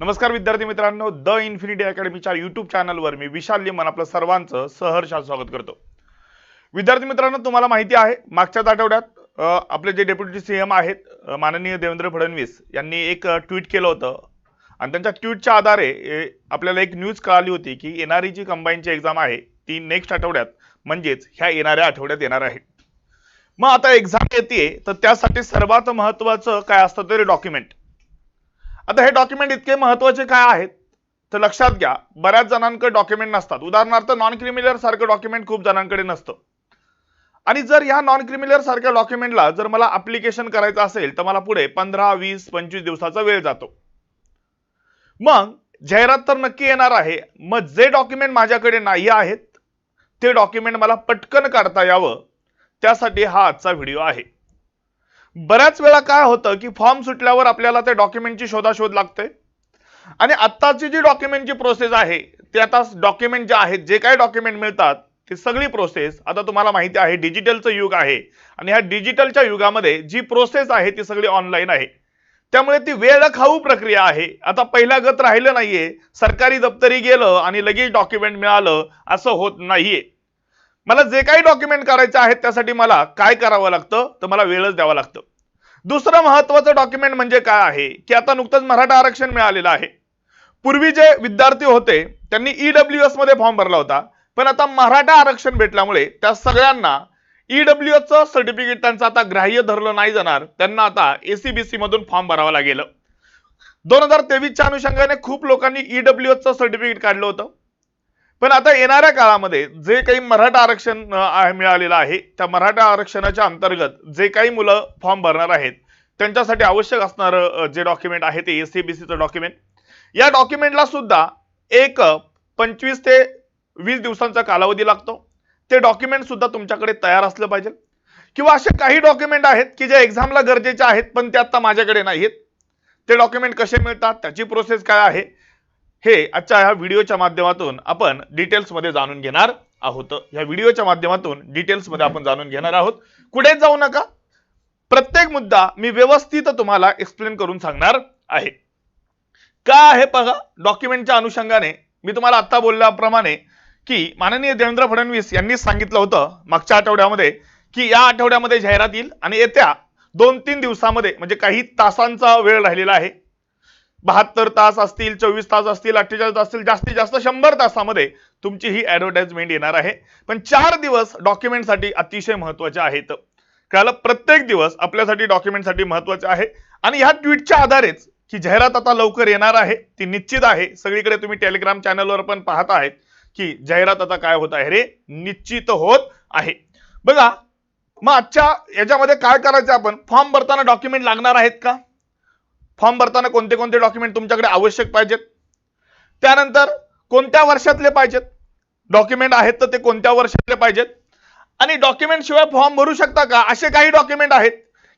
नमस्कार विद्यार्थी मित्रांनो द इन्फिनिटी अकॅडमीच्या युट्यूब चॅनलवर मी विशाल लिमन आपलं सर्वांचं सहर्ष स्वागत करतो. विद्यार्थी मित्रांनो तुम्हाला माहिती आहे मागच्याच आठवड्यात आपले जे डेप्युटी सीएम आहेत माननीय देवेंद्र फडणवीस यांनी एक ट्विट केलं होतं. आणि त्यांच्या ट्विटच्या आधारे आपल्याला एक न्यूज कळाली होती की येणारी जी कंबाईनची एक्झाम आहे ती नेक्स्ट आठवड्यात म्हणजेच ह्या येणाऱ्या आठवड्यात येणार आहे. मग आता एक्झाम येते तर त्यासाठी सर्वात महत्वाचं काय असतं तरी डॉक्युमेंट आता हे डॉक्युमेंट इतके महत्त्वाचे काय आहेत? तर लक्षात घ्या बऱ्याच जणांकडे डॉक्युमेंट नसतात. उदाहरणार्थ नॉन क्रिमिनल सारखं डॉक्युमेंट खूप जणांकडे नसतं. आणि जर ह्या नॉन क्रिमिनल सारख्या डॉक्युमेंटला जर मला अप्लिकेशन करायचं असेल तर मला पुढे पंधरा वीस पंचवीस दिवसाचा वेळ जातो. मग जाहिरात तर नक्की येणार आहे मग जे डॉक्युमेंट माझ्याकडे नाही आहेत ते डॉक्युमेंट मला पटकन काढता यावं त्यासाठी हा आजचा व्हिडिओ आहे. बऱ्याच वेळा काय होतं की फॉर्म सुटल्यावर आपल्याला त्या डॉक्युमेंटची शोधाशोध लागते. आणि आत्ताची जी डॉक्युमेंटची प्रोसेस आहे ते आता डॉक्युमेंट जे आहेत जे काही डॉक्युमेंट मिळतात ती सगळी प्रोसेस आता तुम्हाला माहिती आहे डिजिटलचं युग आहे. आणि ह्या डिजिटलच्या युगामध्ये जी प्रोसेस आहे ती सगळी ऑनलाईन आहे. त्यामुळे ती वेळ खाऊ प्रक्रिया आहे. आता पहिल्या गत राहिलं नाहीये सरकारी दप्तरी गेलं आणि लगेच डॉक्युमेंट मिळालं असं होत नाहीये. मला जे काही डॉक्युमेंट करायचे आहेत त्यासाठी मला काय करावं लागतं? तर मला वेळच द्यावा लागतं. दुसरं महत्वाचं डॉक्युमेंट म्हणजे काय आहे? की आता नुकतंच मराठा आरक्षण मिळालेलं आहे. पूर्वी जे विद्यार्थी होते त्यांनी ईडब्ल्यू एसमध्ये फॉर्म भरला होता. पण आता मराठा आरक्षण भेटल्यामुळे त्या सगळ्यांना ईडब्ल्यू चं सर्टिफिकेट त्यांचं आता ग्राह्य धरलं नाही जाणार. त्यांना आता एसीबीसी मधून फॉर्म भरावा लागेल. दोन हजार तेवीसच्या अनुषंगाने खूप लोकांनी ईडब्ल्यू चं सर्टिफिकेट काढलं होतं. पण आता येणाऱ्या काळामध्ये जे काही मराठा आरक्षण मिळालेलं आहे त्या मराठा आरक्षणाच्या अंतर्गत जे काही मुलं फॉर्म भरणार आहेत त्यांच्यासाठी आवश्यक असणारं जे डॉक्युमेंट आहे ते एसीबीसीचं डॉक्युमेंट. या डॉक्युमेंटला सुद्धा एक पंचवीस ते वीस दिवसांचा कालावधी लागतो. ते डॉक्युमेंट सुद्धा तुमच्याकडे तयार असलं पाहिजे. किंवा असे काही डॉक्युमेंट आहेत की जे एक्झामला गरजेचे आहेत पण ते आत्ता माझ्याकडे नाहीत ते डॉक्युमेंट कसे मिळतात त्याची प्रोसेस काय आहे हे आजच्या ह्या व्हिडिओच्या माध्यमातून आपण डिटेल्समध्ये जाणून घेणार आहोत. ह्या व्हिडिओच्या माध्यमातून डिटेल्समध्ये आपण जाणून घेणार आहोत. कुठेच जाऊ नका? प्रत्येक मुद्दा मी व्यवस्थित तुम्हाला एक्सप्लेन करून सांगणार आहे. काय आहे बघा डॉक्युमेंटच्या अनुषंगाने मी तुम्हाला आता बोलल्याप्रमाणे की माननीय देवेंद्र फडणवीस यांनी सांगितलं होतं मागच्या आठवड्यामध्ये की या आठवड्यामध्ये जाहिरात येईल आणि येत्या दोन तीन दिवसामध्ये म्हणजे काही तासांचा वेळ राहिलेला आहे. बहात्तर तास असतील चोवीस तास असतील अठ्ठेचाळीस तास असतील जास्तीत जास्त शंभर तासामध्ये तुमची ही ऍडव्हर्टाइजमेंट येणार आहे. पण चार दिवस डॉक्युमेंटसाठी अतिशय महत्त्वाचे आहेत. कळालं? प्रत्येक दिवस आपल्यासाठी डॉक्युमेंटसाठी महत्त्वाचे आहे. आणि ह्या ट्विटच्या आधारेच की जाहिरात आता लवकर येणार आहे ती निश्चित आहे. सगळीकडे तुम्ही टेलिग्राम चॅनलवर पण पाहत आहेत की जाहिरात आता काय होत आहे रे? निश्चित होत आहे. बघा मग आजच्या याच्यामध्ये काय करायचं आपण? फॉर्म भरताना डॉक्युमेंट लागणार आहेत का? फॉर्म भरताना कोणते कोणते डॉक्युमेंट तुमच्याकडे आवश्यक पाहिजेत? त्यानंतर कोणत्या वर्षातले पाहिजेत? डॉक्युमेंट आहेत तर ते कोणत्या वर्षातले पाहिजेत? आणि डॉक्युमेंट शिवाय फॉर्म भरू शकता का? असे काही डॉक्युमेंट आहेत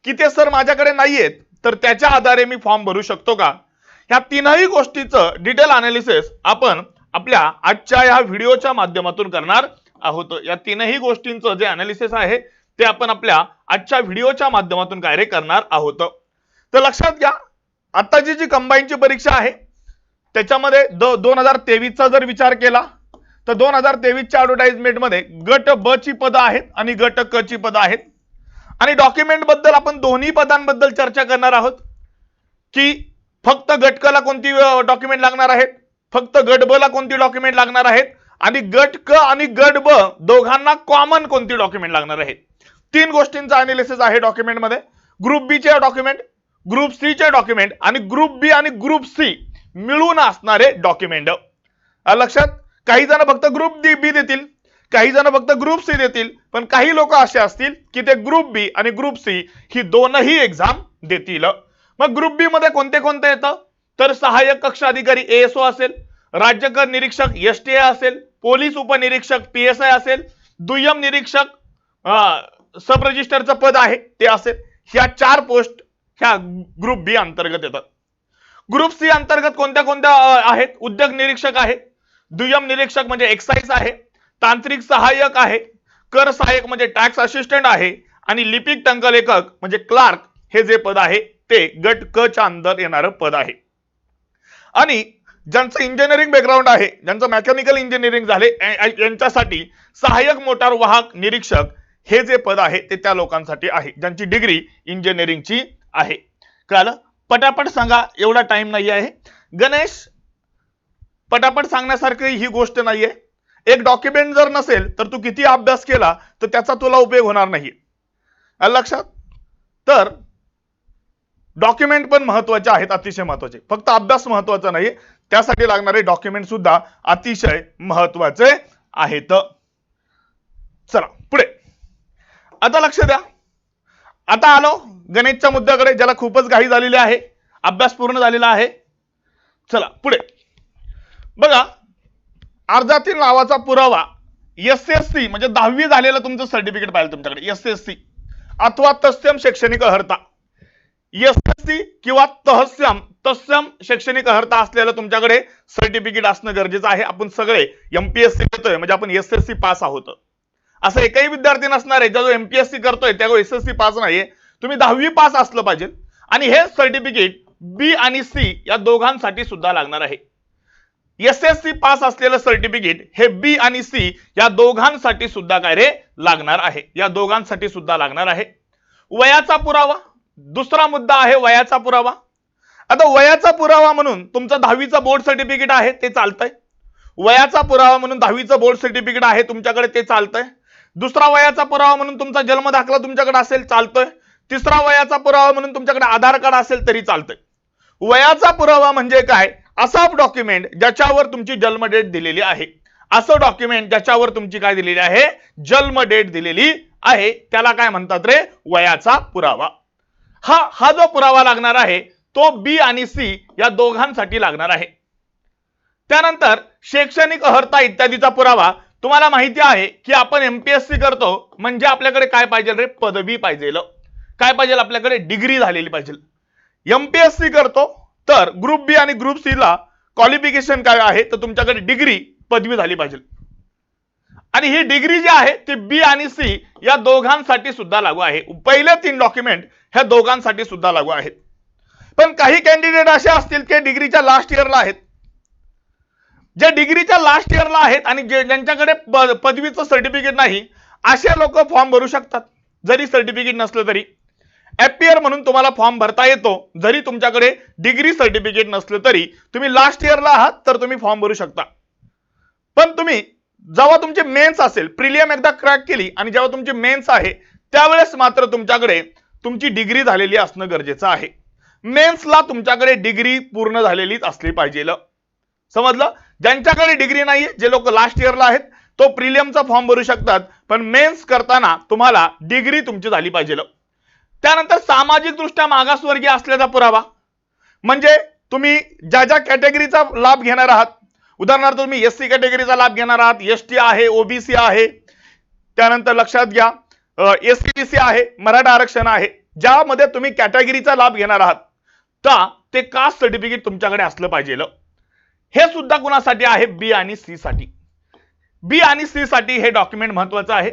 की ते सर माझ्याकडे नाहीयेत तर त्याच्या आधारे मी फॉर्म भरू शकतो का? ह्या तीनही गोष्टीचं डिटेल अनालिसिस आपण आपल्या आजच्या या व्हिडिओच्या माध्यमातून करणार आहोत. या तीनही गोष्टींचं जे अनालिसिस आहे ते आपण आपल्या आजच्या व्हिडिओच्या माध्यमातून कार्य करणार आहोत. तर लक्षात घ्या आताची जी कंबाईनची परीक्षा आहे त्याच्यामध्ये द दोन हजार तेवीसचा जर विचार केला तर दोन हजार तेवीसच्या ऍडव्हर्टाइजमेंटमध्ये गट ब ची पदं आहेत आणि गट क ची पदं आहेत. आणि डॉक्युमेंटबद्दल आपण दोन्ही पदांबद्दल चर्चा करणार आहोत की फक्त गट क ला कोणती डॉक्युमेंट लागणार आहेत? फक्त गट ब ला कोणती डॉक्युमेंट लागणार आहेत? आणि गट क आणि गट ब दोघांना कॉमन कोणती डॉक्युमेंट लागणार आहेत तीन गोष्टींचा अनालिसिस आहे डॉक्युमेंटमध्ये ग्रुप बी चे डॉक्युमेंट ग्रुप सी चे डॉक्युमेंट आणि ग्रुप बी आणि ग्रुप सी मिळून असणारे डॉक्युमेंट लक्षात? काही जण फक्त ग्रुप डी बी देतील काही जण फक्त ग्रुप सी देतील पण काही लोक असे असतील की ते ग्रुप बी आणि ग्रुप सी ही दोनही एक्झाम देतील. मग ग्रुप बी मध्ये कोणते कोणते येतं? तर सहाय्यक कक्ष अधिकारी एएसओ असेल राज्य कर निरीक्षक एस टी असेल पोलीस उपनिरीक्षक पी एस आय असेल दुय्यम निरीक्षक अं, सब रजिस्टरचं पद आहे ते असेल. ह्या चार पोस्ट ह्या ग्रुप बी अंतर्गत येतात. ग्रुप सी अंतर्गत कोणत्या कोणत्या आहेत? उद्योग निरीक्षक आहे दुय्यम निरीक्षक म्हणजे एक्साईज आहे तांत्रिक सहाय्यक आहे कर सहाय्यक म्हणजे टॅक्स असिस्टंट आहे आणि लिपिक टंकलेखक म्हणजे क्लार्क हे जे पद आहे ते गट क च्या अंदर येणारं पद आहे. आणि ज्यांचं इंजिनिअरिंग बॅकग्राऊंड आहे ज्यांचं मेकॅनिकल इंजिनिअरिंग झाले यांच्यासाठी सहाय्यक मोटार वाहक निरीक्षक हे जे पद आहे ते त्या लोकांसाठी आहे. ज्यांची डिग्री इंजिनिअरिंगची आहे. कळालं? पटापट सांगा एवढा टाइम नाही आहे. गणेश पटापट सांगण्यासारखी ही गोष्ट नाहीये. एक डॉक्युमेंट जर नसेल तर तू किती अभ्यास केला तर त्याचा तुला उपयोग होणार नाही. लक्षात? तर डॉक्युमेंट पण महत्त्वाचे आहेत अतिशय महत्त्वाचे. फक्त अभ्यास महत्त्वाचा नाही त्यासाठी लागणारे डॉक्युमेंट सुद्धा अतिशय महत्त्वाचे आहेत. चला पुढे. आता लक्ष द्या. आता आलो. गणेशच्या मुद्द्याकडे ज्याला खूपच घाई झालेली आहे. अभ्यास पूर्ण झालेला आहे. चला पुढे. बघा अर्जातील नावाचा पुरावा एस एस सी म्हणजे दहावी झालेलं तुमचं सर्टिफिकेट पाहिजे तुमच्याकडे. एस एस सी अथवा तत्सम शैक्षणिक अर्हता एस एस सी किंवा तहस्यम तत्सम शैक्षणिक अर्हता असलेलं तुमच्याकडे सर्टिफिकेट असणं गरजेचं आहे. आपण सगळे एमपीएससी देतोय म्हणजे आपण एस एस सी पास आहोत. असं एकही विद्यार्थी नसणार आहे. जो एमपीएससी करतोय त्या एस एस सी पास नाहीये. तुम्ही दहावी पास असलं पाहिजे. आणि हे सर्टिफिकेट बी आणि सी या दोघांसाठी सुद्धा लागणार आहे. एस एस सी पास असलेलं सर्टिफिकेट हे बी आणि सी या दोघांसाठी सुद्धा काय रे? लागणार आहे. या दोघांसाठी सुद्धा लागणार आहे. वयाचा पुरावा. दुसरा मुद्दा आहे वयाचा पुरावा. आता वयाचा पुरावा म्हणून तुमचं दहावीचं बोर्ड सर्टिफिकेट आहे ते चालतंय. वयाचा पुरावा म्हणून दहावीचं बोर्ड सर्टिफिकेट आहे तुमच्याकडे ते चालतंय. दुसरा वयाचा पुरावा म्हणून तुमचा जन्म दाखला तुमच्याकडे असेल चालतोय. तिसरा वयाचा पुरावा म्हणून तुमच्याकडे आधार कार्ड असेल तरी चालतंय. वयाचा पुरावा म्हणजे काय? असा डॉक्युमेंट ज्याच्यावर तुमची जन्म डेट दिलेली आहे. असं डॉक्युमेंट ज्याच्यावर तुमची काय दिलेली आहे? जन्म डेट दिलेली आहे. त्याला काय म्हणतात रे? वयाचा पुरावा. हा हा जो पुरावा लागणार आहे तो बी आणि सी या दोघांसाठी लागणार आहे. त्यानंतर शैक्षणिक अर्हता इत्यादीचा पुरावा तुम्हाला माहिती आहे की आपण एमपीएससी करतो म्हणजे आपल्याकडे काय पाहिजे रे? पदवी पाहिजे काय पाहिजे? आपल्याकडे डिग्री झालेली पाहिजे. एमपीएससी करतो तर ग्रुप बी आणि ग्रुप सी ला क्वालिफिकेशन काय आहे? तर तुमच्याकडे डिग्री पदवी झाली पाहिजे. आणि ही डिग्री जी आहे ती बी आणि सी या दोघांसाठी सुद्धा लागू आहे. पहिले तीन डॉक्युमेंट ह्या दोघांसाठी सुद्धा लागू आहेत. पण काही कॅन्डिडेट असे असतील की डिग्रीच्या लास्ट इयरला आहेत. जे डिग्रीच्या लास्ट इयरला आहेत आणि जे ज्यांच्याकडे पदवीचं सर्टिफिकेट नाही असे लोक फॉर्म भरू शकतात. जरी सर्टिफिकेट नसलं तरी. एपियर म्हणून तुम्हाला फॉर्म भरता येतो. जरी तुमच्याकडे डिग्री सर्टिफिकेट नसलं तरी तुम्ही लास्ट इयरला आहात तर तुम्ही फॉर्म भरू शकता. पण तुम्ही जेव्हा तुमची मेन्स असेल प्रिलियम एकदा क्रॅक केली आणि जेव्हा तुमची मेन्स आहे त्यावेळेस मात्र तुमच्याकडे तुमची डिग्री झालेली असणं गरजेचं आहे. मेन्सला तुमच्याकडे डिग्री पूर्ण झालेलीच असली पाहिजे समजलं? ज्यांच्याकडे डिग्री नाहीये जे लोक लास्ट इयरला आहेत तो प्रिलियमचा फॉर्म भरू शकतात पण मेन्स करताना तुम्हाला डिग्री तुमची झाली पाहिजे. त्यानंतर सामाजिकदृष्ट्या मागासवर्गीय असल्याचा पुरावा. म्हणजे तुम्ही ज्या ज्या कॅटेगरीचा लाभ घेणार आहात उदाहरणार्थ तुम्ही एस सी कॅटेगरीचा लाभ घेणार आहात एस टी आहे ओबीसी आहे त्यानंतर लक्षात घ्या एस सी सी आहे मराठा आरक्षण आहे ज्यामध्ये तुम्ही कॅटेगरीचा लाभ घेणार आहात तर ते कास्ट सर्टिफिकेट तुमच्याकडे असलं पाहिजे. हे सुद्धा कुणासाठी आहे? बी आणि सी साठी. बी आणि सी साठी हे डॉक्युमेंट महत्वाचं आहे.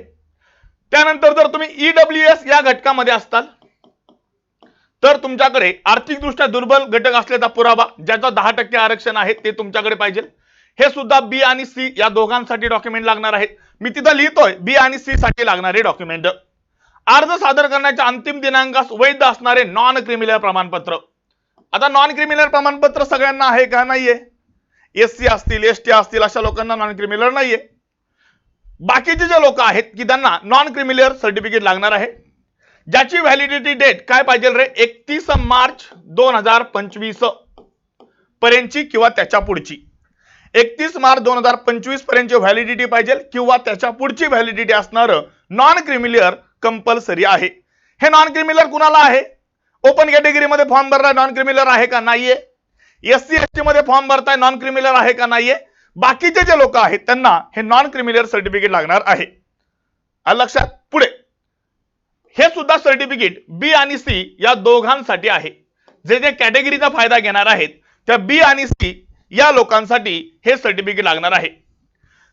त्यानंतर जर तुम्ही ईडब्ल्यू एस या घटकामध्ये असताल तर तुमच्याकडे आर्थिकदृष्ट्या दुर्बल घटक असल्याचा पुरावा ज्याचा दहा टक्के आरक्षण आहे ते तुमच्याकडे पाहिजे. हे सुद्धा बी आणि सी या दोघांसाठी डॉक्युमेंट लागणार आहेत. मी तिथं लिहितोय बी आणि सी साठी लागणारे डॉक्युमेंट अर्ज सादर करण्याच्या अंतिम दिनांकास वैध असणारे नॉन क्रिमिनल प्रमाणपत्र. आता नॉन क्रिमिनल प्रमाणपत्र सगळ्यांना आहे का नाहीये? एस सी असतील एस टी असतील अशा लोकांना नॉन क्रिमिनल नाहीये. बाकीचे जे लोक आहेत की त्यांना नॉन क्रिमिनल सर्टिफिकेट लागणार आहे ज्याची व्हॅलिडिटी डेट काय पाहिजे रे? एकतीस मार्च दोन हजार पंचवीस पर्यंतची किंवा त्याच्या पुढची. एकतीस मार्च दोन हजार पंचवीस पर्यंतची व्हॅलिडिटी पाहिजे किंवा त्याच्या पुढची व्हॅलिडिटी असणार नॉन क्रिमिलियर कंपल्सरी आहे. हे नॉन क्रिमिलर कुणाला आहे? ओपन कॅटेगरीमध्ये फॉर्म भरला नॉन क्रिमिलर आहे का? नाहीये. एस सी एसमध्ये फॉर्म भरताय नॉन क्रिमिनल आहे का नाहीये? बाकीचे जे लोक आहेत त्यांना हे नॉन क्रिमिनल सर्टिफिकेट लागणार आहे. लक्षात पुढे. हे सुद्धा सर्टिफिकेट बी आणि सी या दोघांसाठी आहे. जे जे कॅटेगरीचा फायदा घेणार आहेत त्या बी आणि सी या लोकांसाठी हे सर्टिफिकेट लागणार आहे.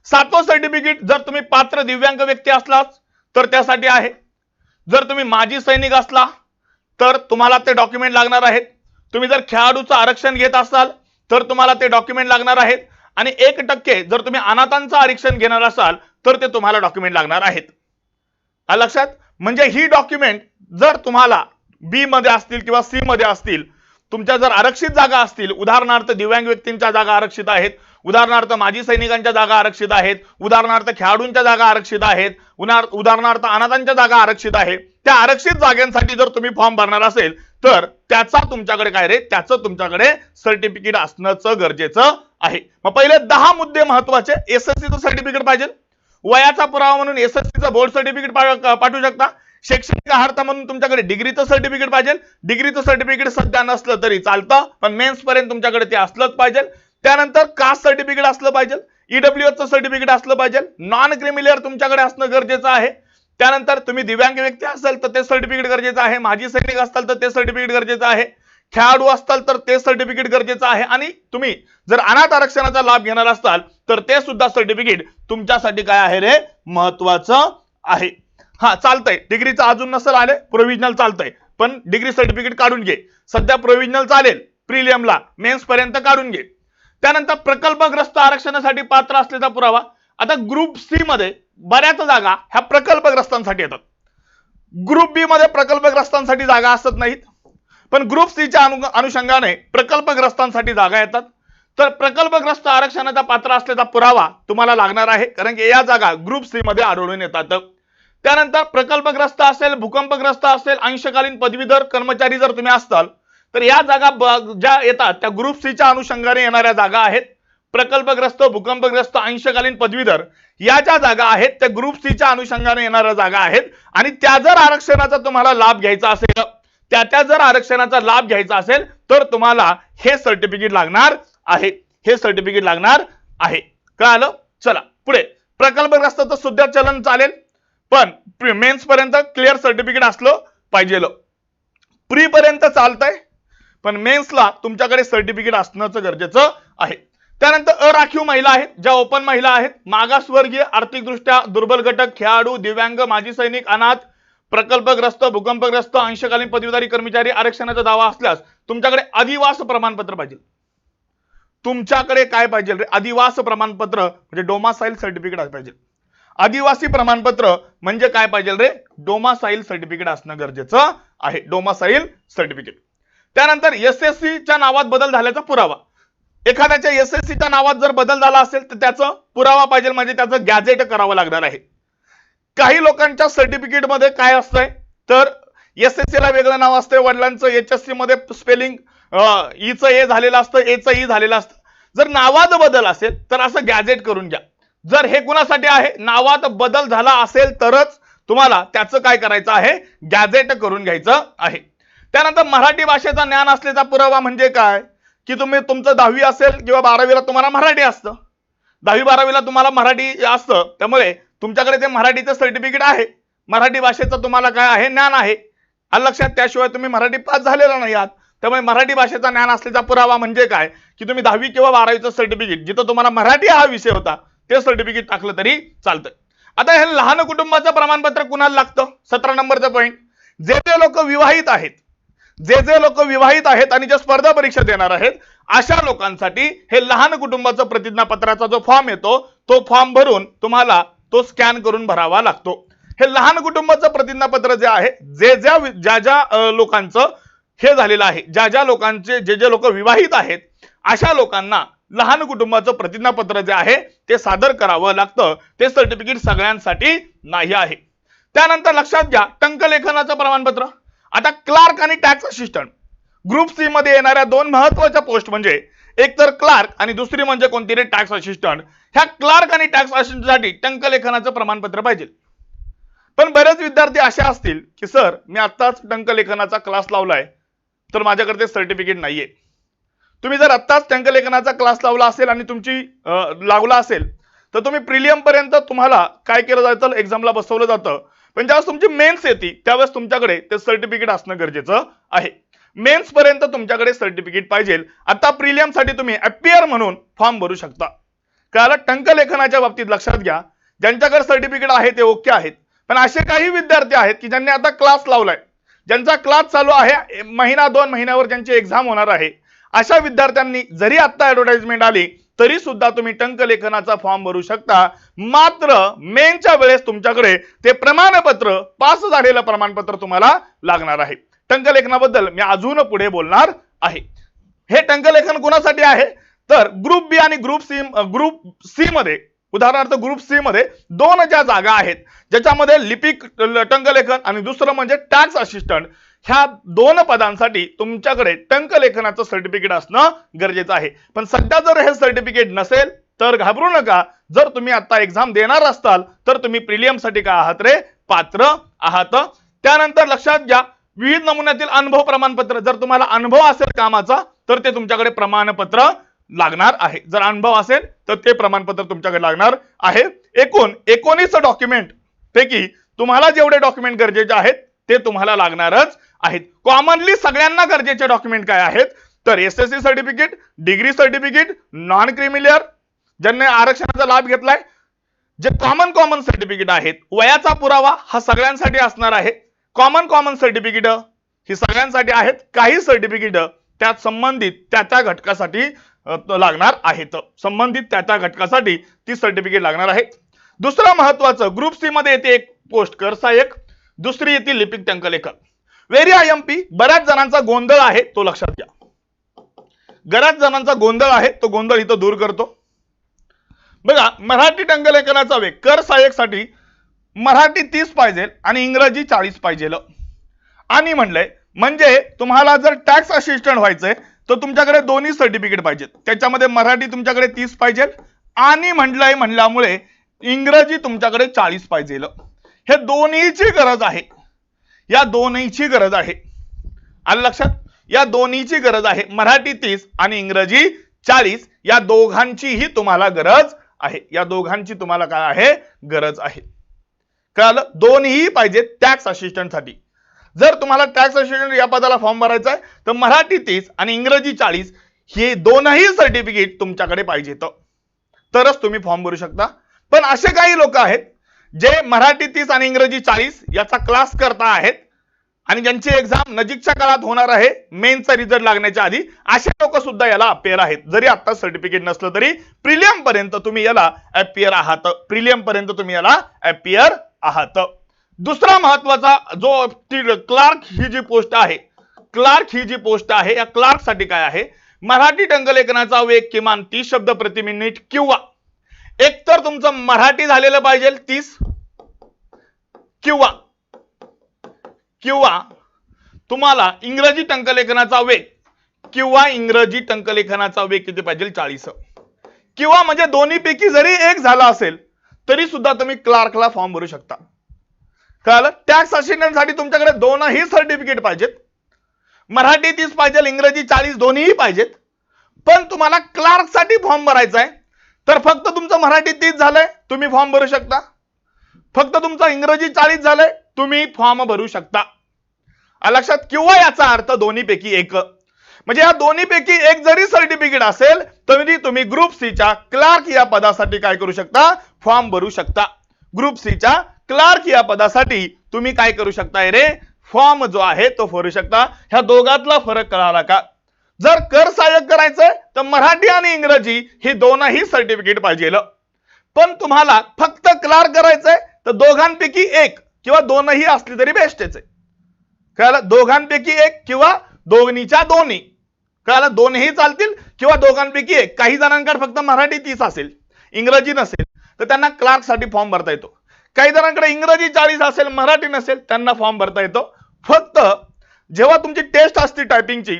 सातवं सर्टिफिकेट जर तुम्ही पात्र दिव्यांग व्यक्ती असलात तर त्यासाठी आहे. जर तुम्ही माजी सैनिक असला तर तुम्हाला ते डॉक्युमेंट लागणार आहेत. तुम्ही जर खेळाडूचं आरक्षण घेत असाल तर तुम्हाला ते डॉक्युमेंट लागणार आहेत. आणि एक टक्के जर तुम्ही अनाथांचं आरक्षण घेणार असाल तर ते तुम्हाला डॉक्युमेंट लागणार आहेत. लक्षात? म्हणजे ही डॉक्युमेंट जर तुम्हाला बी मध्ये असतील किंवा सी मध्ये असतील तुमच्या जर आरक्षित जागा असतील उदाहरणार्थ दिव्यांग व्यक्तींच्या जागा आरक्षित आहेत उदाहरणार्थ माजी सैनिकांच्या जागा आरक्षित आहेत उदाहरणार्थ खेळाडूंच्या जागा आरक्षित आहेत उदाहरणार्थ अनाथांच्या जागा आरक्षित आहे त्या आरक्षित जागांसाठी जर तुम्ही फॉर्म भरणार असेल तर त्याचा तुमच्याकडे काय रे? त्याचं तुमच्याकडे सर्टिफिकेट असणंच गरजेचं आहे. मग पहिले दहा मुद्दे महत्त्वाचे. एसएससीचं सर्टिफिकेट पाहिजे. वयाचा पुरावा म्हणून एसएससीचं बोर्ड सर्टिफिकेट पाठवू शकता. शैक्षणिक अर्थ म्हणून तुमच्याकडे डिग्रीचं सर्टिफिकेट पाहिजे. डिग्रीचं सर्टिफिकेट सध्या नसलं तरी चालतं पण मेन्स पर्यंत तुमच्याकडे ते असलंच पाहिजे. त्यानंतर कास्ट सर्टिफिकेट असलं पाहिजे. ईडब्ल्यूएसचं सर्टिफिकेट असलं पाहिजे. नॉन क्रिमिलियर तुमच्याकडे असणं गरजेचं आहे. त्यानंतर तुम्ही दिव्यांग व्यक्ती असाल तर ते सर्टिफिकेट गरजेचं आहे. माजी सैनिक असाल तर ते सर्टिफिकेट गरजेचं आहे. खेळाडू असाल तर ते सर्टिफिकेट गरजेचं आहे. आणि तुम्ही जर अनाथ आरक्षणाचा लाभ घेणार असाल तर ते सुद्धा सर्टिफिकेट तुमच्यासाठी काय आहे रे? महत्वाचं आहे. हा चालतंय. डिग्रीचं अजून नसेल आले प्रोव्हिजनल चालतंय. पण डिग्री सर्टिफिकेट काढून घे. सध्या प्रोव्हिजनल चालेल प्रिलियमला मेन्स पर्यंत काढून घे. त्यानंतर प्रकल्पग्रस्त आरक्षणासाठी पात्र असलेला पुरावा. आता ग्रुप सी मध्ये बऱ्याच जागा ह्या प्रकल्पग्रस्तांसाठी येतात. ग्रुप बी मध्ये प्रकल्पग्रस्तांसाठी जागा असत नाहीत. पण ग्रुप सीच्या अनु अनुषंगाने प्रकल्पग्रस्तांसाठी जागा येतात. तर प्रकल्पग्रस्त आरक्षणाचा पात्र असल्याचा पुरावा तुम्हाला लागणार आहे कारण की या जागा ग्रुप सी मध्ये आढळून येतात. त्यानंतर प्रकल्पग्रस्त असेल भूकंपग्रस्त असेल अंशकालीन पदवीधर कर्मचारी जर तुम्ही असाल तर या जागा ज्या येतात त्या ग्रुप सीच्या अनुषंगाने येणाऱ्या जागा आहेत. प्रकल्पग्रस्त भूकंपग्रस्त अंशकालीन पदवीधर या ज्या जागा आहेत. त्या ग्रुप सीच्या अनुषंगाने येणाऱ्या जागा आहेत. आणि त्या जर आरक्षणाचा तुम्हाला लाभ घ्यायचा असेल त्या त्या जर आरक्षणाचा लाभ घ्यायचा असेल तर तुम्हाला हे सर्टिफिकेट लागणार आहे. हे सर्टिफिकेट लागणार आहे. कळालं? चला पुढे. प्रकल्पग्रस्ताचं सुद्धा चलन चालेल पण मेन्स पर्यंत क्लिअर सर्टिफिकेट असलं पाहिजे प्री पर्यंत चालतंय पण मेन्सला तुमच्याकडे सर्टिफिकेट असण्याचं गरजेचं आहे. त्यानंतर अराखीव महिला आहेत ज्या ओपन महिला आहेत. मागासवर्गीय आर्थिकदृष्ट्या दुर्बल घटक खेळाडू दिव्यांग माजी सैनिक अनाथ प्रकल्पग्रस्त भूकंपग्रस्त अंशकालीन पदवीधारी कर्मचारी आरक्षणाचा दावा असल्यास तुमच्याकडे अधिवास प्रमाणपत्र पाहिजे. तुमच्याकडे काय पाहिजे रे? आदिवास प्रमाणपत्र म्हणजे डोमासाईल सर्टिफिकेट पाहिजे. आदिवासी प्रमाणपत्र म्हणजे काय पाहिजे रे? डोमासाईल सर्टिफिकेट असणं गरजेचं आहे. डोमासाईल सर्टिफिकेट त्यानंतर एस एस च्या नावात बदल झाल्याचा पुरावा. एखाद्याच्या एस एस च्या नावात जर बदल झाला असेल तर त्याचं पुरावा पाहिजे म्हणजे त्याचं गॅजेट करावं लागणार आहे. काही लोकांच्या सर्टिफिकेटमध्ये काय असतंय? तर एस एस ला वेगळं नाव असतंय वडिलांचं एच एस सी मध्ये स्पेलिंग ईचं ए झालेलं असतं एचं ई झालेलं असतं. जर नावात बदल असेल तर असं गॅजेट करून घ्या. जर हे कुणासाठी आहे? नावात बदल झाला असेल तरच तुम्हाला त्याचं काय करायचं आहे? गॅजेट करून घ्यायचं आहे. त्यानंतर मराठी भाषेचा ज्ञान असल्याचा पुरावा म्हणजे काय? की तुम्ही तुमचं दहावी असेल किंवा बारावीला तुम्हाला मराठी असतं. दहावी बारावीला तुम्हाला मराठी असतं. त्यामुळे तुमच्याकडे ते मराठीचं सर्टिफिकेट आहे. मराठी भाषेचं तुम्हाला काय आहे? ज्ञान आहे. लक्षात त्याशिवाय तुम्ही मराठी पास झालेला नाही आहात. त्यामुळे मराठी भाषेचा ज्ञान असल्याचा पुरावा म्हणजे काय? की तुम्ही दहावी किंवा बारावीचं सर्टिफिकेट जिथं तुम्हाला मराठी हा विषय होता ते सर्टिफिकेट टाकलं तरी चालतं आता हे लहान कुटुंबाचं प्रमाणपत्र कुणाला लागतं? सतरा नंबरचं पॉईंट जे ते लोक विवाहित आहेत जे जे लोक विवाहित आहेत आणि जे स्पर्धा परीक्षा देणार आहेत अशा लोकांसाठी हे लहान कुटुंबाचं प्रतिज्ञापत्राचा जो फॉर्म येतो तो फॉर्म भरून तुम्हाला तो स्कॅन करून भरावा लागतो. हे लहान कुटुंबाचं प्रतिज्ञापत्र जे आहे जे ज्या ज्या ज्या लोकांचं हे झालेलं आहे ज्या ज्या लोकांचे जे जे लोक विवाहित आहेत अशा लोकांना लहान कुटुंबाचं प्रतिज्ञापत्र जे आहे ते सादर करावं लागतं. ते सर्टिफिकेट सगळ्यांसाठी नाही आहे. त्यानंतर लक्षात घ्या टंकलेखनाचं प्रमाणपत्र. आता क्लार्क आणि टॅक्स असिस्टंट. ग्रुप सी मध्ये येणाऱ्या दोन महत्त्वाच्या पोस्ट म्हणजे एक तर क्लार्क आणि दुसरी म्हणजे कोणती रे टॅक्स असिस्टंट. ह्या क्लार्क आणि टॅक्स असिस्टंटसाठी टंकलेखनाचं प्रमाणपत्र पाहिजे. पण बरेच विद्यार्थी असे असतील की सर मी आत्ताच टंकलेखनाचा क्लास लावलाय तर माझ्याकडे ते सर्टिफिकेट नाहीये. तुम्ही जर आत्ताच टंकलेखनाचा क्लास लावला असेल आणि तुमची लावला असेल तर तुम्ही प्रिलियम पर्यंत तुम्हाला काय केलं जातं? एक्झामला बसवलं जातं. पण ज्यावेळेस तुमची मेन्स येते त्यावेळेस तुमच्याकडे ते सर्टिफिकेट असणं गरजेचं आहे. मेन्स पर्यंत तुमच्याकडे सर्टिफिकेट पाहिजे आता प्रिलियमसाठी तुम्ही अपियर म्हणून फॉर्म भरू शकता. कळालं? टंकलेखनाच्या बाबतीत लक्षात घ्या. ज्यांच्याकडे सर्टिफिकेट आहे ते ओके आहेत. पण असे काही विद्यार्थी आहेत की ज्यांनी आता क्लास लावलाय. ज्यांचा क्लास चालू आहे महिना दोन महिन्यावर ज्यांची एक्झाम होणार आहे. अशा विद्यार्थ्यांनी जरी आता ऍडव्हर्टाइजमेंट आली तरी सुद्धा तुम्ही टंकलेखनाचा फॉर्म भरू शकता. मात्र मेनच्या वेळेस तुमच्याकडे ते प्रमाणपत्र पास झालेलं प्रमाणपत्र तुम्हाला लागणार आहे. टंकलेखनाबद्दल मी अजून पुढे बोलणार आहे. हे टंकलेखन कोणासाठी आहे? तर ग्रुप बी आणि ग्रुप सी ग्रुप सी मध्ये उदाहरणार्थ ग्रुप सी मध्ये दोन ज्या जागा आहेत ज्याच्यामध्ये लिपिक टंकलेखन आणि दुसरं म्हणजे टॅक्स असिस्टंट ह्या दोन पदांसाठी तुमच्याकडे टंकलेखनाचं सर्टिफिकेट असणं गरजेचं आहे. पण सध्या जर हे सर्टिफिकेट नसेल तर घाबरू नका. जर तुम्ही आता एक्झाम देणार असताल तर तुम्ही प्रिलियमसाठी काय आहात रे? पात्र आहात. त्यानंतर लक्षात घ्या विविध नमुन्यातील अनुभव प्रमाणपत्र जर तुम्हाला अनुभव असेल कामाचा तर ते तुमच्याकडे प्रमाणपत्र लागणार आहे. जर अनुभव असेल तर ते प्रमाणपत्र तुमच्याकडे लागणार आहे. एकूण एकोणीस डॉक्युमेंट पैकी तुम्हाला जेवढे डॉक्युमेंट गरजेचे आहेत ते तुम्हाला लागणारच आहेत. कॉमनली सगळ्यांना गरजेचे डॉक्युमेंट काय आहेत? तर S S C certificate degree certificate non creamy layer ज्यांनी आरक्षणाचा लाभ घेतलाय जे कॉमन कॉमन सर्टिफिकेट आहेत वयाचा पुरावा हा सगळ्यांसाठी असणार आहे. कॉमन कॉमन सर्टिफिकेट ही सगळ्यांसाठी आहेत. काही सर्टिफिकेट त्यात संबंधित त्या त्या घटकासाठी लागणार आहेत. संबंधित त्या त्या घटकासाठी ती सर्टिफिकेट लागणार आहे. दुसरं महत्वाचं ग्रुप सी मध्ये येते एक पोस्ट कर सहाय्यक. दुसरी येते लिपिक टंकलेखक व्हेरी आय एम पी बऱ्याच जणांचा गोंधळ आहे तो लक्षात घ्या. बऱ्याच जणांचा गोंधळ आहे तो गोंधळ इथं दूर करतो. बघा मराठी टंकलेखनाचा वेग कर सहाय्यकसाठी मराठी तीस पाहिजे आणि इंग्रजी चाळीस पाहिजे. आणि म्हणलंय म्हणजे तुम्हाला जर टॅक्स असिस्टंट व्हायचंय तर तुमच्याकडे दोन्ही सर्टिफिकेट पाहिजेत. त्याच्यामध्ये मराठी तुमच्याकडे तीस पाहिजे आणि म्हटलंय म्हणल्यामुळे इंग्रजी तुमच्याकडे चाळीस पाहिजे. हे दोन्हीची गरज आहे. या दोन्हीची गरज आहे. आलं लक्षात? या दोन्हीची गरज आहे. मराठी तीस आणि इंग्रजी चाळीस या दोघांचीही तुम्हाला गरज आहे. या दोघांची तुम्हाला काय आहे? गरज आहे. कळालं? दोन्ही पाहिजे टॅक्स असिस्टंटसाठी. जर तुम्हाला टॅक्स असिस्टंट या पदाला फॉर्म भरायचा आहे तर मराठी तीस आणि इंग्रजी चाळीस हे दोनही सर्टिफिकेट तुमच्याकडे पाहिजेत. तरच तुम्ही फॉर्म भरू शकता. पण असे काही लोक आहेत जे मराठी तीस आणि इंग्रजी चाळीस याचा क्लास करता आहेत आणि ज्यांची एक्झाम नजीकच्या काळात होणार आहे मेनचा रिझल्ट लागण्याच्या आधी असे लोक सुद्धा याला अपेअर आहेत. जरी आता सर्टिफिकेट नसलं तरी प्रिलियम पर्यंत तुम्ही याला अपियर आहात. प्रिलियम पर्यंत तुम्ही याला अपियर आहात. दुसरा महत्त्वाचा जो क्लार्क ही जी पोस्ट आहे क्लार्क ही जी पोस्ट आहे या क्लार्कसाठी काय आहे? मराठी टंकलेखनाचा वेग किमान तीस शब्द प्रति मिनिट किंवा एकतर तुमचं मराठी झालेलं पाहिजे तीस. किंवा किंवा तुम्हाला इंग्रजी टंकलेखनाचा वेग किंवा इंग्रजी टंकलेखनाचा वेग किती पाहिजे चाळीस. किंवा म्हणजे दोन्ही पैकी जरी एक झाला असेल तरी सुद्धा तुम्ही क्लार्कला फॉर्म भरू शकता. कळालं? टॅक्स असिस्टंटसाठी तुमच्याकडे दोनही सर्टिफिकेट पाहिजेत. मराठी तीस पाहिजे इंग्रजी चाळीस दोन्हीही पाहिजेत. पण तुम्हाला क्लार्कसाठी फॉर्म भरायचा आहे तर फक्त तुमचं मराठी तीस झालंय तुम्ही फॉर्म भरू शकता. फक्त तुमचं इंग्रजी चाळीस झालंय तुम्ही फॉर्म भरू शकता. लक्षात किंवा याचा अर्थ दोन्हीपैकी एक. म्हणजे या दोन्हीपैकी एक जरी सर्टिफिकेट असेल तरी तुम्ही ग्रुप सीच्या क्लार्क या पदासाठी काय करू शकता? फॉर्म भरू शकता. ग्रुप सीच्या क्लार्क या पदासाठी तुम्ही काय करू शकता? रे फॉर्म जो आहे तो भरू शकता. ह्या दोघातला फरक कळाला का? जर कर सहाय्यक तर मराठी आणि इंग्रजी ही दोनही सर्टिफिकेट पाहिजे पण तुम्हाला फक्त क्लार्क करायचंय तर दोघांपैकी एक किंवा दोनही असली तरी बेस्टच आहे. कळालं? दोघांपैकी एक किंवा दोन्हीच्या दोन्ही. कळालं? दोनही चालतील किंवा दोघांपैकी एक. काही जणांकडे फक्त मराठी तीस असेल इंग्रजी नसेल तर त्यांना क्लार्कसाठी फॉर्म भरता येतो. काही जणांकडे इंग्रजी चाळीस असेल मराठी नसेल त्यांना फॉर्म भरता येतो. फक्त जेव्हा तुमची टेस्ट असते टायपिंगची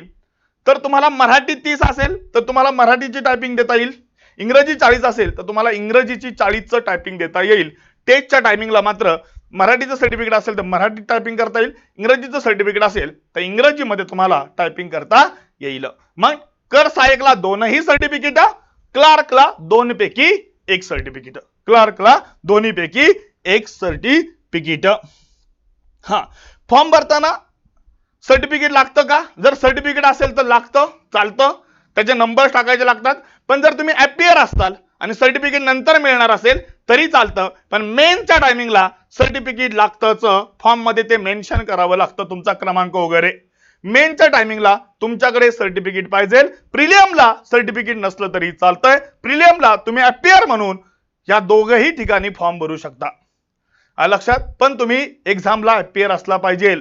तर तुम्हाला मराठी तीस असेल तर तुम्हाला मराठीची टायपिंग देता येईल. इंग्रजी चाळीस असेल तर तुम्हाला इंग्रजीची चाळीसचं टायपिंग देता येईल. टेस्टच्या टायमिंगला मात्र मराठीचं सर्टिफिकेट असेल तर मराठी टायपिंग करता येईल. इंग्रजीचं सर्टिफिकेट असेल तर इंग्रजीमध्ये तुम्हाला टायपिंग करता येईल. मग कर सहाय्यकला दोनही सर्टिफिकेट क्लार्कला दोन पैकी एक सर्टिफिकेट क्लार्कला दोन्हीपैकी एक सर्टिफिकेट हा फॉर्म भरताना सर्टिफिकेट लागतं का? जर सर्टिफिकेट असेल तर लागतं चालतं. त्याचे नंबर्स टाकायचे लागतात. पण जर तुम्ही ॲपियर असताल आणि सर्टिफिकेट नंतर मिळणार असेल तरी चालतं. पण मेनच्या टायमिंगला सर्टिफिकेट लागतंच. फॉर्ममध्ये ते मेन्शन करावं लागतं तुमचा क्रमांक वगैरे. मेनच्या टायमिंगला तुमच्याकडे सर्टिफिकेट पाहिजे. प्रिलियमला सर्टिफिकेट नसलं तरी चालतंय. प्रिलियमला तुम्ही अपियर म्हणून या दोघही ठिकाणी फॉर्म भरू शकता. लक्षात? पण तुम्ही एक्झामला अपियर असला पाहिजे.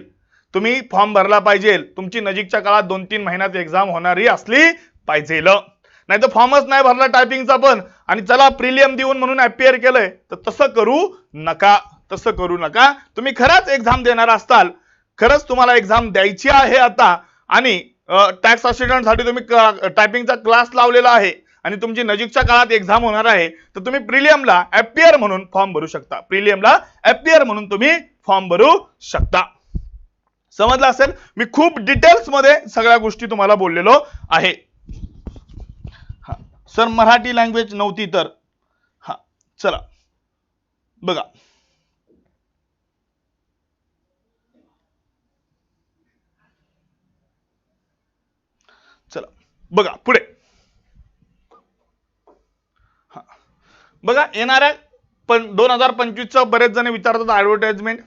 तुम्ही फॉर्म भरला पाहिजे. तुमची नजीकच्या काळात दोन तीन महिन्यात एक्झाम होणारी असली पाहिजे नाही तर फॉर्मच नाही भरला टायपिंगचा पण. आणि चला प्रिलियम देऊन म्हणून अपिअर केलंय. तर तसं करू नका. तसं करू नका. तुम्ही खरंच एक्झाम देणार असताल. खरंच तुम्हाला एक्झाम द्यायची आहे आता. आणि टॅक्स असिस्टंटसाठी तुम्ही टायपिंगचा क्लास लावलेला आहे. आणि तुमची नजीकच्या काळात एक्झाम होणार आहे. तर तुम्ही प्रिलियमला अपियर म्हणून फॉर्म भरू शकता. प्रिलियमला अपियर म्हणून तुम्ही फॉर्म भरू शकता. समजलं असेल? मी खूप डिटेल्समध्ये सगळ्या गोष्टी तुम्हाला बोललेलो आहे. हा. सर मराठी लँग्वेज नव्हती तर. हा चला. बघा. चला. बघा पुढे. हा. बघा येणाऱ्या पण दोन हजार पंचवीसचा बरेच जण विचारतात ऍडव्हर्टाइजमेंट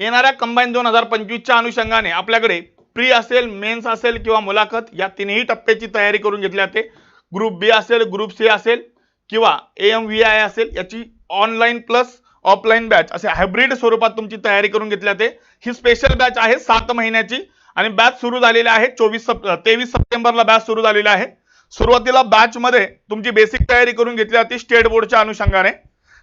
येणाऱ्या कंबाईन दोन हजार पंचवीसच्या अनुषंगाने आपल्याकडे प्री असेल मेन्स असेल किंवा मुलाखत या तिन्ही टप्प्याची तयारी करून घेतली जाते. ग्रुप बी असेल ग्रुप सी असेल किंवा एम व्ही आय असेल याची ऑनलाईन प्लस ऑफलाईन बॅच असे हायब्रिड स्वरूपात तुमची तयारी करून घेतली जाते. ही स्पेशल बॅच आहे सात महिन्याची आणि बॅच सुरू झालेली आहे चोवीस सप तेवीस सप्टेंबरला बॅच सुरू झालेली आहे. सुरुवातीला बॅच मध्ये तुमची बेसिक तयारी करून घेतली जाते स्टेट बोर्डच्या अनुषंगाने.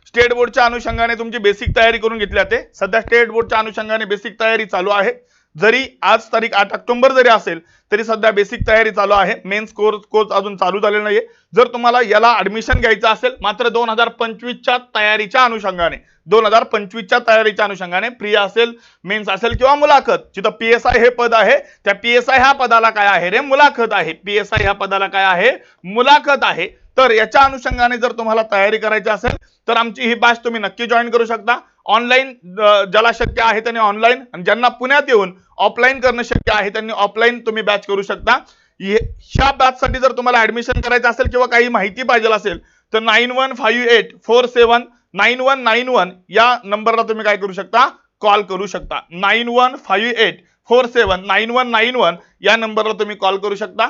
स्टेट बोर्डच्या अनुषंगाने तुमची बेसिक तयारी करून घेतली जाते. सध्या स्टेट बोर्डच्या अनुषंगाने बेसिक तयारी चालू आहे. जरी आज तारीख आठ ऑक्टोबर जरी असेल तरी सध्या बेसिक तयारी चालू आहे. मेन्स कोर्स कोर्स अजून चालू झालेला नाहीये. जर तुम्हाला याला ऍडमिशन घ्यायचं असेल मात्र दोन हजार पंचवीसच्या तयारीच्या अनुषंगाने दोन हजार पंचवीसच्या तयारीच्या अनुषंगाने प्रिया असेल मेन्स असेल किंवा मुलाखत जिथं पी एस आय हे पद आहे त्या पी एस आय ह्या पदाला काय आहे रे? मुलाखत आहे. पी एस आय ह्या पदाला काय आहे? मुलाखत आहे. तर याच्या अनुषंगाने जर तुम्हाला तयारी करायची असेल तर आमची ही बॅच तुम्ही नक्की जॉईन करू शकता. ऑनलाईन ज्याला शक्य आहे त्यांनी ऑनलाईन आणि ज्यांना पुण्यात येऊन ऑफलाईन करणं शक्य आहे त्यांनी ऑफलाईन तुम्ही बॅच करू शकता. ह्या बॅचसाठी जर तुम्हाला ऍडमिशन करायचं असेल किंवा काही माहिती पाहिजे असेल तर nine one five eight four seven nine one nine one या नंबरला तुम्ही काय करू शकता? कॉल करू शकता. Nine one five eight four seven nine one nine one या नंबरला तुम्ही कॉल करू शकता.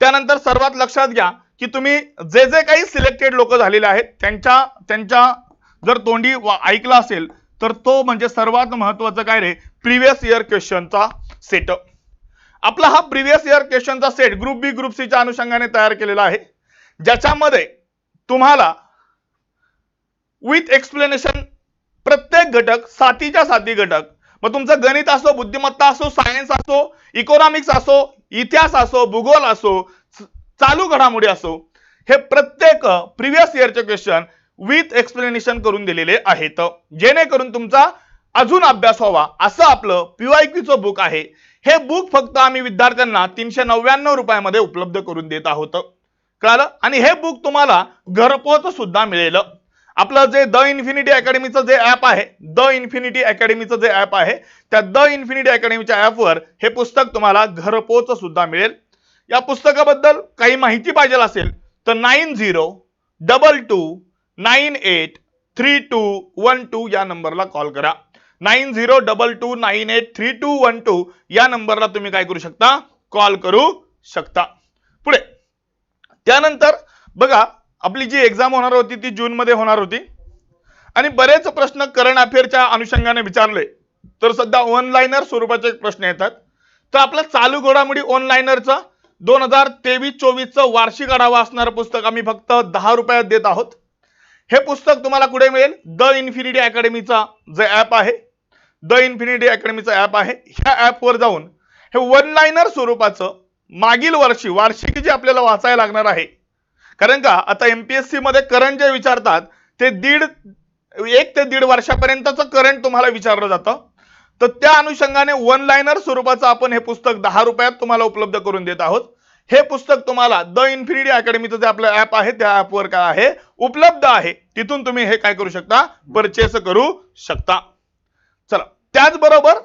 त्यानंतर सर्वात लक्षात घ्या की तुम्ही जे जे काही सिलेक्टेड लोक झालेले आहेत त्यांच्या त्यांच्या जर तोंडी ऐकलं असेल तर तो म्हणजे सर्वात महत्वाचं काय रे? प्रिव्हियस इयर क्वेश्चनचा सेट आपला हा प्रिव्हियस इयर क्वेश्चनचा सेट ग्रुप बी ग्रुप सीच्या अनुषंगाने तयार केलेला आहे. ज्याच्यामध्ये तुम्हाला विथ एक्सप्लेनेशन प्रत्येक घटक सातीच्या साती घटक मग तुमचं गणित असो बुद्धिमत्ता असो सायन्स असो इकॉनॉमिक्स असो इतिहास असो भूगोल असो चालू घडामोडी असो हे प्रत्येक प्रिव्हियस इयरचे क्वेश्चन विथ एक्सप्लेनेशन करून दिलेले आहेत. जेणेकरून तुमचा अजून अभ्यास व्हावा. असं आपलं पीवायक्यूचं बुक आहे. हे बुक फक्त आम्ही विद्यार्थ्यांना तीनशे नव्याण्णव रुपयामध्ये उपलब्ध करून देत आहोत. कळालं? आणि हे बुक तुम्हाला घरपोच सुद्धा मिळेल. आपलं जे द इन्फिनिटी अकॅडमीचं जे ऍप आहे द इन्फिनिटी अकॅडमीचं जे ऍप आहे त्या द इन्फिनिटी अकॅडमीच्या ऍपवर हे पुस्तक तुम्हाला घरपोच सुद्धा मिळेल. या पुस्तकाबद्दल काही माहिती पाहिजे असेल तर nine zero double two nine eight three two one two या नंबरला कॉल करा. Nine zero double two nine eight three two one two या नंबरला तुम्ही काय करू शकता? कॉल करू शकता. पुढे. त्यानंतर बघा आपली जी एक्झाम होणार होती ती जूनमध्ये होणार होती. आणि बरेच प्रश्न करंट अफेअरच्या अनुषंगाने विचारले तर सध्या ऑनलाईनर स्वरूपाचे प्रश्न येतात. तर आपलं चालू घोडामोडी ऑनलाईनरचा दोन हजार तेवीस चोवीसचं वार्षिक आढावा असणारं पुस्तक आम्ही फक्त दहा रुपयात देत आहोत. हे पुस्तक तुम्हाला कुठे मिळेल? द इन्फिनिटी अकॅडमीचा जे ऍप आहे द इन्फिनिटी अकॅडमीचं ऍप आहे ह्या ऍपवर जाऊन हे वन लाईनर स्वरूपाचं मागील वर्षी वार्षिक जे आपल्याला वाचायला लागणार आहे कारण का आता एमपीएससी मध्ये करंट जे विचारतात ते दीड एक ते दीड वर्षापर्यंतचं करंट तुम्हाला विचारलं जातं. तर त्या अनुषंगाने वन लाईनर स्वरूपाचं आपण हे पुस्तक दहा रुपयात तुम्हाला उपलब्ध करून देत आहोत. हे पुस्तक तुम्हाला द इन्फिनिटी अकॅडमीचं जे आपलं ऍप आहे त्या ऍपवर काय आहे? उपलब्ध आहे. तिथून तुम्ही हे काय करू शकता? परचेस करू शकता. चला त्याचबरोबर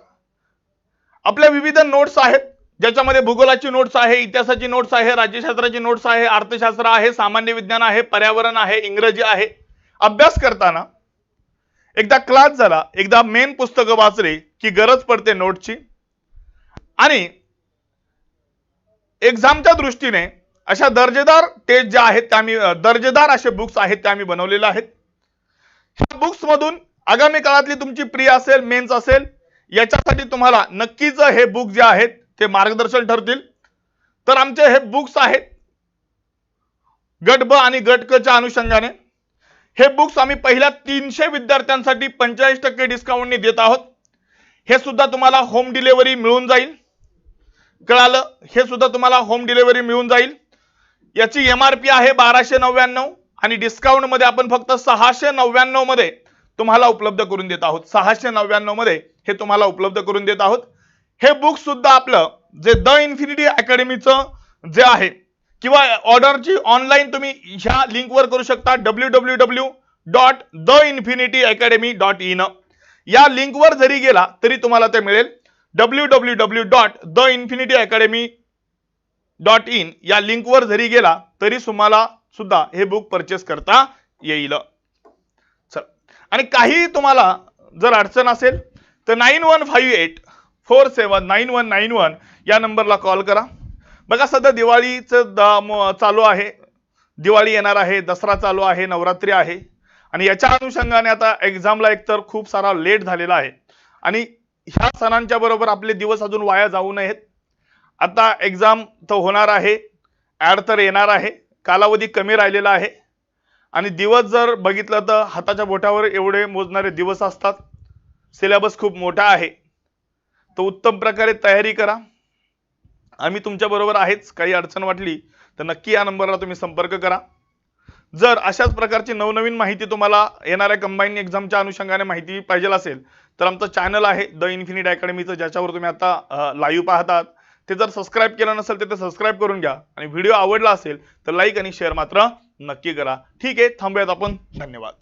आपल्या विविध नोट्स आहेत. ज्याच्यामध्ये भूगोलाची नोट्स आहे इतिहासाची नोट्स आहे राज्यशास्त्राची नोट्स आहे अर्थशास्त्र आहे सामान्य विज्ञान आहे पर्यावरण आहे इंग्रजी आहे. अभ्यास करताना एकदा क्लास झाला एकदा मेन पुस्तकं वाचले की गरज पडते नोटची. आणि एक्झामच्या दृष्टीने अशा दर्जेदार टेस्ट ज्या आहेत त्या आम्ही दर्जेदार असे बुक्स आहेत त्या आम्ही बनवलेल्या आहेत. ह्या बुक्स मधून आगामी काळातली तुमची प्री असेल मेन्स असेल याच्यासाठी तुम्हाला नक्कीच हे बुक जे आहेत ते मार्गदर्शन ठरतील. तर आमचे हे बुक्स आहेत गट ब आणि गट क च्या अनुषंगाने. हे बुक्स आम्ही पहिल्या तीनशे विद्यार्थ्यांसाठी पंचेचाळीस टक्के डिस्काउंटने देत आहोत. हे सुद्धा तुम्हाला होम डिलेवरी मिळून जाईल. कळालं? हे सुद्धा तुम्हाला होम डिलेवरी मिळून जाईल. याची एम आर पी आहे बाराशे नव्याण्णव आणि डिस्काउंटमध्ये आपण फक्त सहाशे नव्याण्णवमध्ये तुम्हाला उपलब्ध करून देत आहोत. सहाशे नव्याण्णवमध्ये हे तुम्हाला उपलब्ध करून देत आहोत. हे बुक सुद्धा आपलं जे द इन्फिनिटी अकॅडमीचं जे आहे किंवा ऑर्डरची ऑनलाईन तुम्ही ह्या लिंकवर करू शकता. W W W dot the infinity academy dot in या लिंकवर जरी गेला तरी तुम्हाला ते मिळेल. W W W dot the infinity academy dot in या लिंकवर जरी गेला तरी तुम्हाला सुद्धा हे बुक परचेस करता येईल. चल. आणि काही तुम्हाला जर अडचण असेल तर nine one five eight four seven nine one nine one या नंबरला कॉल करा. बघा सध्या दिवाळीचं द- चालू आहे. दिवाळी येणार आहे दसरा चालू आहे नवरात्री आहे. आणि याच्या अनुषंगाने आता एक्झामला एकतर खूप सारा लेट झालेला आहे. आणि ह्या सणांच्या बरोबर आपले दिवस अजून वाया जाऊ नयेत. आता एक्झाम तर होणार आहे. ॲड तर येणार आहे. कालावधी कमी राहिलेला आहे. आणि दिवस जर बघितलं तर हाताच्या बोटावर एवढे मोजणारे दिवस असतात. सिलेबस खूप मोठा आहे. तर उत्तम प्रकारे तयारी करा. आम्ही तुमच्याबरोबर आहेच. काही अडचण वाटली तर नक्की या नंबरला तुम्ही संपर्क करा. जर अशाच प्रकारची नवनवीन माहिती तुम्हाला येणाऱ्या कंबाईन एक्झामच्या अनुषंगाने माहिती पाहिजे असेल तर आमचं चॅनल आहे द इन्फिनिट अकॅडमीचं ज्याच्यावर तुम्ही आता लाईव्ह पाहतात. ते जर सबस्क्राईब केलं नसेल तर ते सबस्क्राईब करून घ्या. आणि व्हिडिओ आवडला असेल तर लाईक आणि शेअर मात्र नक्की करा. ठीक आहे थांबूयात आपण. धन्यवाद.